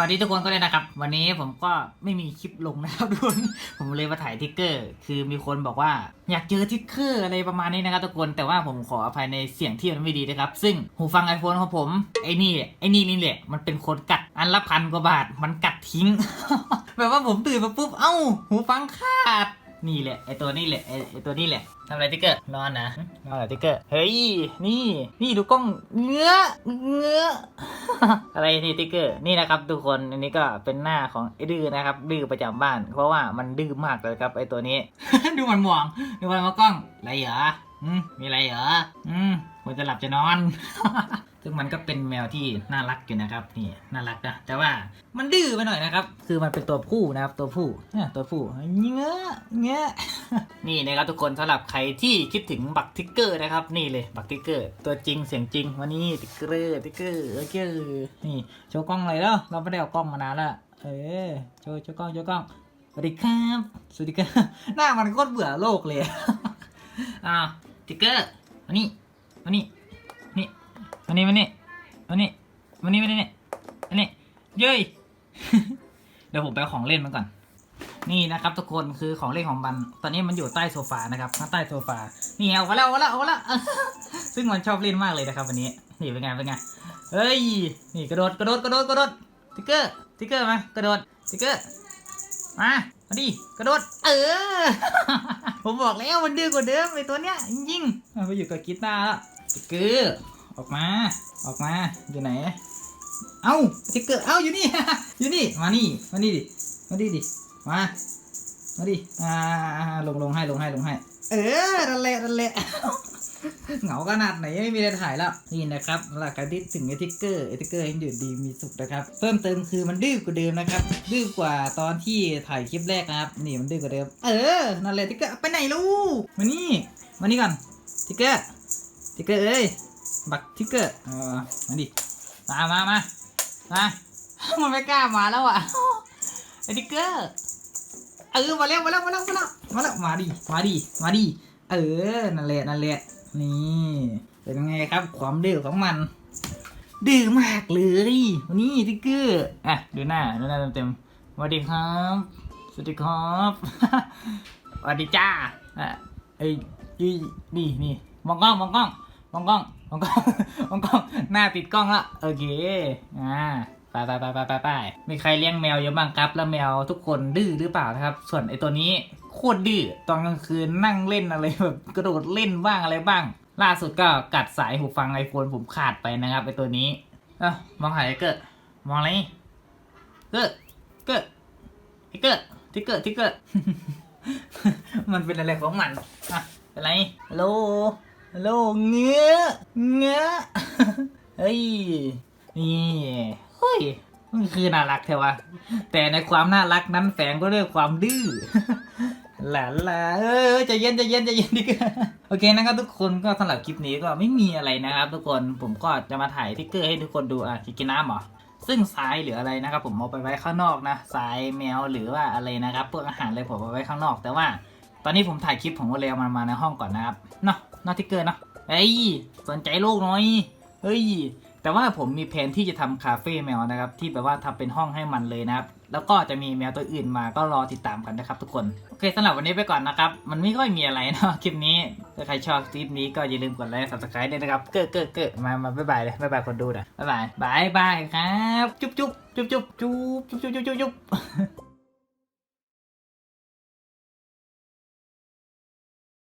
วัสดีทุกคนก็เลยนะครับ วันนี้ผมก็ไม่มีคลิปลงนะครับทุกคนผมเลยมาถ่ายทิกเกอร์ คือมีคนบอกว่าอยากเจอทิกเกอร์อะไรประมาณนี้นะครับทุกคนแต่ว่าผมขออภัยในเสียงที่มันไม่ดีนะครับ ซึ่งหูฟัง iPhone ของผมไอ้นี่ไอ้นี่นี่แหละมันเป็นคนกัดอันละพันกว่าบาทมันกัดทิ้ง แบบว่าผมตื่นมาปุ๊บเอ้า หูฟังขาด นี่แหละไอตัวนี่แหละไอไอตัวนี่แหละทำอะไรติ๊กเกอร์นอนนะนอนเหรอติ๊กเกอร์เฮ้ยนี่นี่ดูกล้องเงื้อเงื้ออะไรนี่ติ๊กเกอร์นี่นะครับทุกคนอันนี้ก็เป็นหน้าของไอดื้อนะครับดื้อประจำบ้าน เพราะว่ามันดื้อมากเลยครับไอตัวนี้ ดูมันมองดูมันมากล้องอะไรเหรอ อืมมีอะไรเหรออืมควรจะหลับจะนอน ซึ่งมันก็เป็นแมวที่น่ารักอยู่นะครับ นี่น่ารักนะแต่ว่ามันดื้อไปหน่อยนะครับ คือมันเป็นตัวผู้นะครับ ตัวผู้เนี่ยตัวผู้เงี้ยเงี้ยนี่นะครับทุกคนสำหรับใครที่คิดถึงบักทิกเกอร์นะครับ นี่เลยบักทิกเกอร์ ตัวจริงเสียงจริงวันนี้ทิกเกอร์ทิกเกอร์ทิกเกอร์นี่โชว์กล้องเลยแล้วเราไม่ได้เอากล้องมานานละเออโชว์โชว์กล้องโชว์กล้องสวัสดีครับสวัสดีครับหน้ามันโคตรเบื่อโลกเลยอ่า ทิกเกอร์มานี่มานี่นี่มานี่มานี่มานี่มานี่มานี่มานี่เย้ยเดี๋ยวผมไปเอาของเล่นมันก่อน นี่นะครับทุกคนคือของเล่นของมัน ตอนนี้มันอยู่ใต้โซฟานะครับข้างใต้โซฟา นี่เอาแล้วเอาแล้วเอาแล้วซึ่งมันชอบเล่นมากเลยนะครับวันนี้นี่เป็นไงเป็นไงเฮ้ยนี่กระโดดกระโดดกระโดดกระโดดติ๊กเกอร์ติ๊กเกอร์มากระโดดติ๊กเกอร์ มา มาดิ กระโดด เออ ผมบอกแล้วมันดื้อกว่าเดิมไอตัวเนี้ยจริงๆเอาไปอยู่กับกีตาร์แล้วติ๊กเกอร์ออกมา ออกมา อยู่ไหน เอ้าติ๊กเกอร์ เอ้าอยู่นี่ อยู่นี่ มานี่ มานี่ดิ มาดิดิ มา มาดิ อ่า ลงลงให้ ลงให้ ลงให้ เออนั่นแหละนั่นแหละ เหงาขนาดไหนไม่มีอะไรถ่ายแล้วนี่นะครับหลักการที่ถึงไอทิกเกอร์ไอทิกเกอร์ให้อยู่ดีมีสุขนะครับ เพิ่มเติมคือมันดื้อกว่าเดิมนะครับ ดื้อกว่าตอนที่ถ่ายคลิปแรกนะครับ นี่มันดื้อกว่าเดิม เออนั่นแหละทิกเกอร์ไปไหนลูกมานี่มานี่ก่อนทิกเกอร์ทิกเกอร์เอ้ยบักทิกเกอร์เออมาดิมามามามามันไม่กล้ามาแล้วอะไอทิกเกอร์เออมาแล้วมาแล้วมาแล้วมาแล้วมาแล้วมาดิมาดิมาดิเออนั่นแหละนั่นแหละ นี่เป็นไงครับความดื้อของมัน ดื้อมากเลยนี่ทิกเกอร์อะดูหน้าดูหน้าเต็มๆสวัสดีครับ สวัสดีครับสวัสดีจ้าอะเอ้ยี่นี่นี่มองกล้องมองกล้องมองกล้องมองกล้องมองกล้องหน้าติดกล้องละโอเคอ่าไปไปไปไปไปไปมีใครเลี้ยงแมวเยอะบ้างครับ แล้วแมวทุกคนดื้อหรือเปล่านะครับ ส่วนไอตัวนี้ โคตรดื้อตอนกลางคืนนั่งเล่นอะไรแบบกระโดดเล่นบ้างอะไรบ้าง ล่าสุดก็กัดสายหูฟังไอโฟนผมขาดไปนะครับไอตัวนี้เอ้ามองหายไอเกิดมองอะไรนี่เกิดเกิดไอเกิดทิกเกอร์ทิกเกอร์มันเป็นอะไรของมันอะเป็นไรฮัลโหลฮัลโหลเงื้อเงื้อเฮ้ยนี่เฮ้ยมันคือน่ารักเทวะแต่ในความน่ารักนั้นแฝงก็ด้วยความดื้อ หลานลาเออจะเย็นจะเย็นจะเย็นดิโอเคนะครับทุกคนก็สำหรับคลิปนี้ก็ไม่มีอะไรนะครับ ทุกคนผมก็จะมาถ่ายทิกเกอร์ให้ทุกคนดูอะกินน้ำเหรอซึ่งทรายหรืออะไรนะครับ ผมเอาไปไว้ข้างนอกนะทรายแมวหรือว่าอะไรนะครับพวกอาหารอะไรผมเอาไว้ข้างนอก แต่ว่า ตอนนี้ผมถ่ายคลิปผมก็เลยเอามันมาในห้องก่อนนะครับเนาะนอทิกเกอร์เนาะเฮ้ยสนใจโลกหน่อยเฮ้ย แต่ว่าผมมีแผนที่จะทำคาเฟ่แมวนะครับ ที่แบบว่าทำเป็นห้องให้มันเลยนะครับ แล้วก็จะมีแมวตัวอื่นมาก็รอติดตามกันนะครับทุกคน โอเคสำหรับวันนี้ไปก่อนนะครับ มันไม่ค่อยมีอะไรเนาะคลิปนี้ ถ้าใครชอบคลิปนี้ก็อย่าลืมกดไลค์ subscribe ด้วยนะครับ เก้อเก้อเก้อมามาบ๊ายบายเลยบ๊ายบายคนดูนะบ๊ายบายบายบายครับ จุ๊บจุ๊บจุ๊บจุ๊บจุ๊บจุ๊บจุ๊บจุ๊บจุ๊บ